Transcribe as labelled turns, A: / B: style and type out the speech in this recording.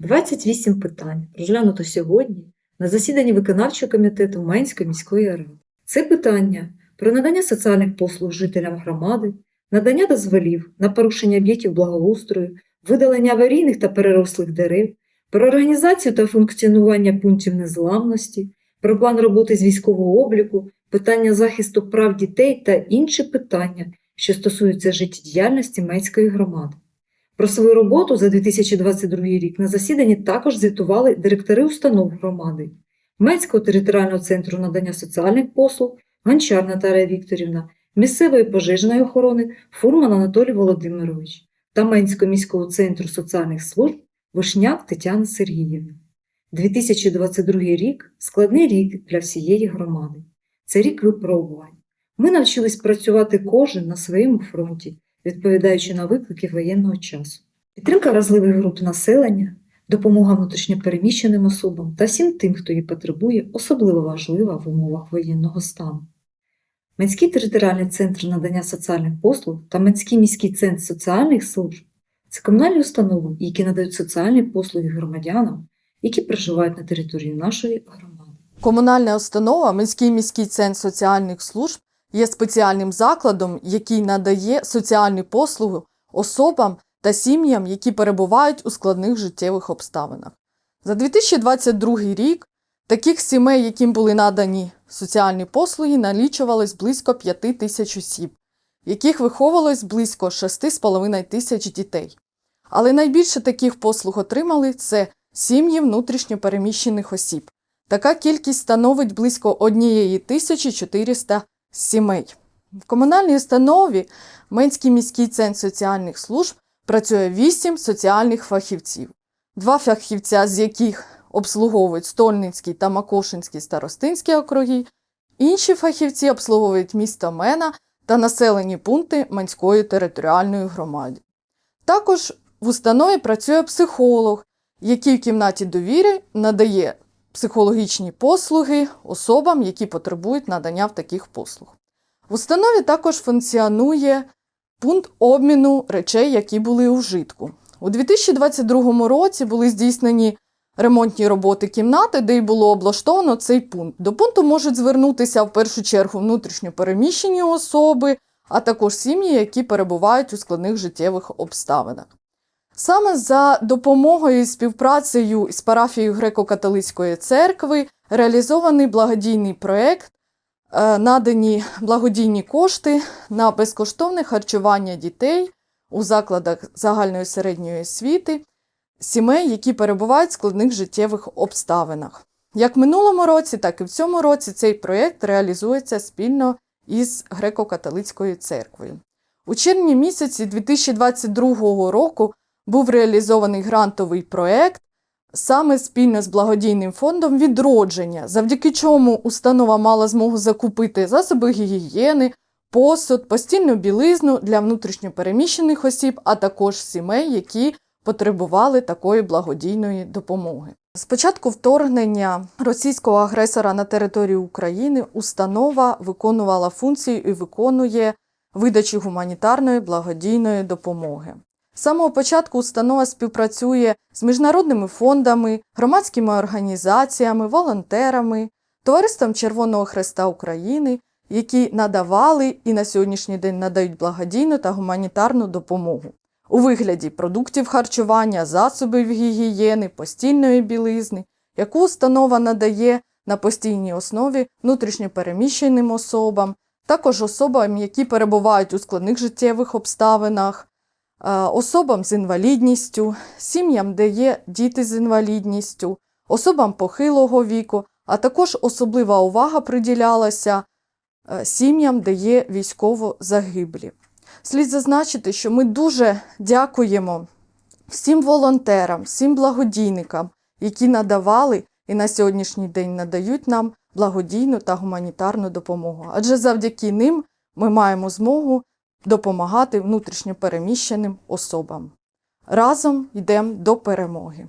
A: 28 питань розглянуто сьогодні на засіданні виконавчого комітету Менської міської ради. Це питання про надання соціальних послуг жителям громади, надання дозволів на порушення об'єктів благоустрою, видалення аварійних та перерослих дерев, про організацію та функціонування пунктів незламності, про план роботи з військового обліку, питання захисту прав дітей та інші питання, що стосуються життєдіяльності Менської громади. Про свою роботу за 2022 рік на засіданні також звітували директори установ громади Менського територіального центру надання соціальних послуг, Гончар Наталія Вікторівна, місцевої пожежної охорони Фурман Анатолій Володимирович та Менського міського центру соціальних служб Вишняк Тетяна Сергіївна. 2022 рік складний рік для всієї громади. Це рік випробувань. Ми навчились працювати кожен на своєму фронті, відповідаючи на виклики воєнного часу. Підтримка вразливих груп населення, допомога внутрішньопереміщеним особам та всім тим, хто її потребує, особливо важлива в умовах воєнного стану. Менський територіальний центр надання соціальних послуг та Менський міський центр соціальних служб це комунальні установи, які надають соціальні послуги громадянам, які проживають на території нашої громади.
B: Комунальна установа Минський міський центр соціальних служб є спеціальним закладом, який надає соціальні послуги особам та сім'ям, які перебувають у складних життєвих обставинах. За 2022 рік таких сімей, яким були надані соціальні послуги, налічувалось близько 5 тисяч осіб, яких виховувалось близько 6,5 тисяч дітей. Але найбільше таких послуг отримали це сім'ї внутрішньопереміщених осіб. Така кількість становить близько 1400 сімей. В комунальній установі Менський міський центр соціальних служб працює 8 соціальних фахівців, два фахівця з яких обслуговують Стольницький та Макошинський старостинські округи, інші фахівці обслуговують місто Мена та населені пункти Менської територіальної громади. Також в установі працює психолог, який в кімнаті довіри надає психологічні послуги особам, які потребують надання в таких послуг. В установі також функціонує пункт обміну речей, які були у вжитку. У 2022 році були здійснені ремонтні роботи кімнати, де й було облаштовано цей пункт. До пункту можуть звернутися в першу чергу внутрішньо переміщені особи, а також сім'ї, які перебувають у складних життєвих обставинах. Саме за допомогою і співпрацею з парафією Греко-католицької церкви реалізований благодійний проєкт, е, надані благодійні кошти на безкоштовне харчування дітей у закладах загальної середньої освіти, сімей, які перебувають в складних життєвих обставинах. Як в минулому році, так і в цьому році цей проєкт реалізується спільно із Греко-католицькою церквою. У червні місяці 2022 року був реалізований грантовий проєкт саме спільно з благодійним фондом відродження, завдяки чому установа мала змогу закупити засоби гігієни, посуд, постільну білизну для внутрішньопереміщених осіб, а також сімей, які потребували такої благодійної допомоги. З початку вторгнення російського агресора на територію України установа виконувала функцію і виконує видачу гуманітарної благодійної допомоги. З самого початку установа співпрацює з міжнародними фондами, громадськими організаціями, волонтерами, Товариством Червоного Хреста України, які надавали і на сьогоднішній день надають благодійну та гуманітарну допомогу. У вигляді продуктів харчування, засобів гігієни, постільної білизни, яку установа надає на постійній основі внутрішньопереміщеним особам, також особам, які перебувають у складних життєвих обставинах, особам з інвалідністю, сім'ям, де є діти з інвалідністю, особам похилого віку, а також особлива увага приділялася е, сім'ям, де є військово загиблі. Слід зазначити, що ми дуже дякуємо всім волонтерам, всім благодійникам, які надавали і на сьогоднішній день надають нам благодійну та гуманітарну допомогу. Адже завдяки ним ми маємо змогу допомагати внутрішньопереміщеним особам. Разом йдемо до перемоги.